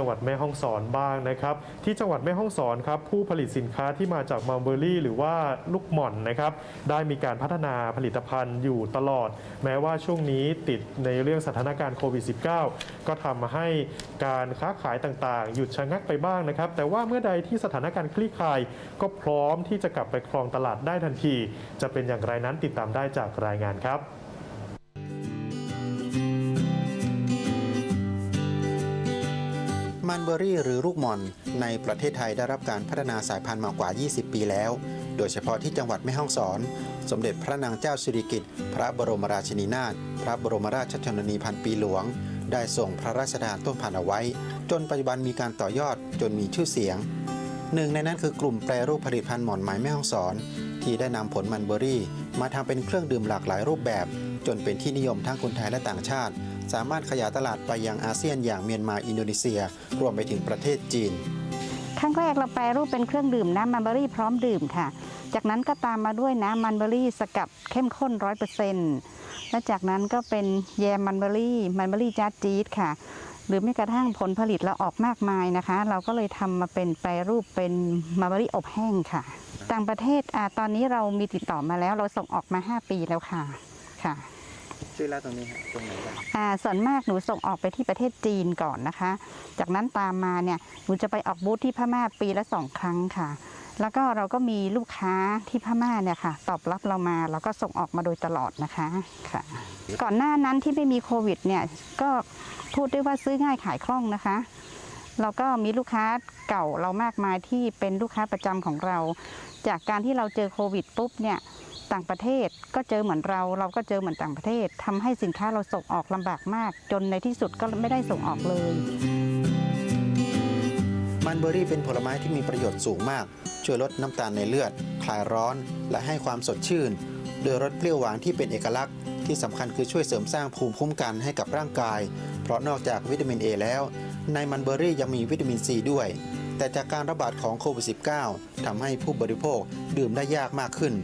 จังหวัดแม่ฮ่องสอนบ้างนะครับ ที่จังหวัดแม่ฮ่องสอนครับผู้ผลิตสินค้าที่มาจากมัลเบอรี่หรือว่าลูกหม่อนนะครับได้มีการพัฒนาผลิตภัณฑ์อยู่ตลอด แม้ว่าช่วงนี้ติดในเรื่องสถานการณ์โควิด -19 ก็ทำให้การค้าขายต่างๆ หยุดชะงักไปบ้างนะครับ แต่ว่าเมื่อใดที่สถานการณ์คลี่คลาย ก็พร้อมที่จะกลับไปครองตลาดได้ทันที จะเป็นอย่างไรนั้นติดตามได้จากรายงานครับ มันเบอรี่หรือลูกหม่อน ในประเทศไทยได้รับการพัฒนาสายพันธุ์มากว่า 20 ปีแล้ว โดยเฉพาะที่จังหวัดแม่ฮ่องสอน สมเด็จพระนางเจ้าสิริกิติ์พระบรมราชินีนาถพระบรมราชชนนีพันปีหลวง ได้ส่งพระราชทานต้นพันธุ์เอาไว้ จนปัจจุบันมีการต่อยอดจนมีชื่อเสียงหนึ่งในนั้นคือกลุ่มแปรรูปผลิตภัณฑ์หม่อนไหมแม่ฮ่องสอน ที่ได้นำผลมันเบอรี่ มาทำเป็นเครื่องดื่มหลากหลายรูปแบบ จนเป็นที่นิยมทั้งคนไทยและต่างชาติ สามารถขยายตลาดไปยังอาเซียนอย่างเมียนมาอินโดนีเซีย รวมไปถึงประเทศจีนครั้งแรกเราแปรรูปเป็นเครื่องดื่มน้ำมันเบอรี่พร้อมดื่มค่ะ จากนั้นก็ตามมาด้วยน้ำมันเบอรี่สกัดเข้มข้นร้อยเปอร์เซ็นต์และจากนั้นก็เป็นแยมมันเบอรี่มันเบอรี่จัดจี๊ดค่ะ หรือแม้กระทั่งผลผลิตเราออกมากมายนะคะ เราก็เลยทำมาเป็นแปรรูปเป็นมันเบอรี่อบแห้งค่ะ ต่างประเทศอ่าตอนนี้เรามีติดต่อมาแล้ว เราส่งออกมา 5 ปีแล้วค่ะค่ะชื่อร้านตรงนี้ฮะตรงไหนบ้างอ่าส่วนมากหนูส่งออกไปที่ประเทศจีนก่อนนะคะ จากนั้นตามมาเนี่ยหนูจะไปออกบูธที่พม่าปีละสองครั้งค่ะ แล้วก็เราก็มีลูกค้าที่พม่าเนี่ยค่ะ ตอบรับเรามาเราก็ส่งออกมาโดยตลอดนะคะค่ะ ก่อนหน้านั้นที่ไม่มีโควิดเนี่ยก็ พูดได้ว่าซื้อง่ายขายคล่องนะคะ เราก็มีลูกค้าเก่าเรามากมายที่เป็นลูกค้าประจำของเรา จากการที่เราเจอโควิดปุ๊บเนี่ยต่างประเทศก็เจอเหมือนเรา เราก็เจอเหมือนต่างประเทศทำให้สินค้าเราส่งออกลำบากมาก จนในที่สุดก็ไม่ได้ส่งออกเลยมันเบอรี่เป็นผลไม้ที่มีประโยชน์สูงมาก ช่วยลดน้ำตาลในเลือด คลายร้อน และให้ความสดชื่น โดยรสเปรี้ยวหวานที่เป็นเอกลักษณ์ ที่สำคัญคือช่วยเสริมสร้างภูมิคุ้มกันให้กับร่างกาย เพราะนอกจากวิตามิน A แล้ว ในมันเบอรี่ยังมีวิตามินซีด้วย แต่จากการระบาดของโควิด -19 ทำให้ผู้บริโภคดื่มได้ยากมากขึ้น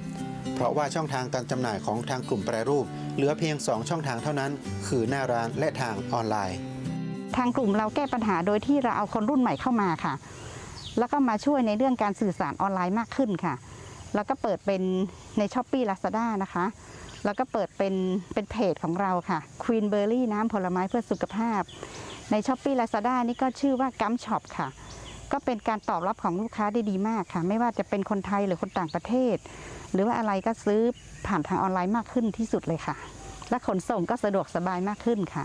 เพราะว่าช่องทางการจำหน่ายของทางกลุ่มแปรรูป เหลือเพียง 2 ช่องทางเท่านั้น คือหน้าร้านและทางออนไลน์ ทางกลุ่มเราแก้ปัญหาโดยที่เราเอาคนรุ่นใหม่เข้ามาค่ะ แล้วก็มาช่วยในเรื่องการสื่อสารออนไลน์มากขึ้นค่ะ แล้วก็เปิดเป็นในช้อปปี้ลาซาด้านะคะ แล้วก็เปิดเป็นเป็นเพจของเราค่ะ Queen Berry น้ำผลไม้เพื่อสุขภาพ ในช้อปปี้ลาซาด้านี่ก็ชื่อว่ากัมช็อปค่ะ ก็เป็นการตอบรับของลูกค้าได้ดีมากค่ะ ไม่ว่าจะเป็นคนไทยหรือคนต่างประเทศ หรือว่าอะไรก็ซื้อผ่านทางออนไลน์มากขึ้นที่สุดเลยค่ะ และขนส่งก็สะดวกสบายมากขึ้นค่ะ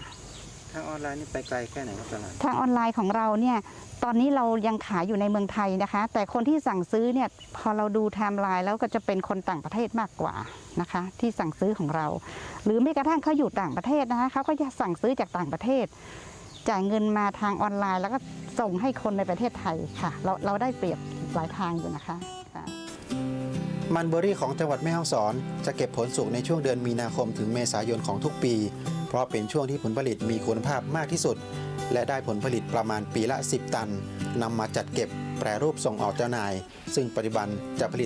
ทางออนไลน์นี่ไปไกลแค่ไหนครับตลาดทางออนไลน์ของเราเนี่ยตอนนี้เรายังขายอยู่ในเมืองไทยนะคะ แต่คนที่สั่งซื้อเนี่ยพอเราดูไทม์ไลน์แล้วก็จะเป็นคนต่างประเทศมากกว่านะคะ ที่สั่งซื้อของเรา หรือไม่กระทั่งเขาอยู่ต่างประเทศนะคะเขาก็จะสั่งซื้อจากต่างประเทศ จ่ายเงินมาทางออนไลน์ แล้วก็ส่งให้คนในประเทศไทยค่ะ เราเราได้เปรียบหลายทางอยู่นะคะค่ะมันเบอรี่ของจังหวัดแม่ฮ่องสอน จะเก็บผลสุกในช่วงเดือนมีนาคมถึงเมษายนของทุกปี เพราะเป็นช่วงที่ผลผลิตมีคุณภาพมากที่สุด และได้ผลผลิตประมาณปีละ 10 ตันนำมาจัดเก็บแปรรูปส่งออกเจ้านาย ซึ่งปัจจุบันจะผลิต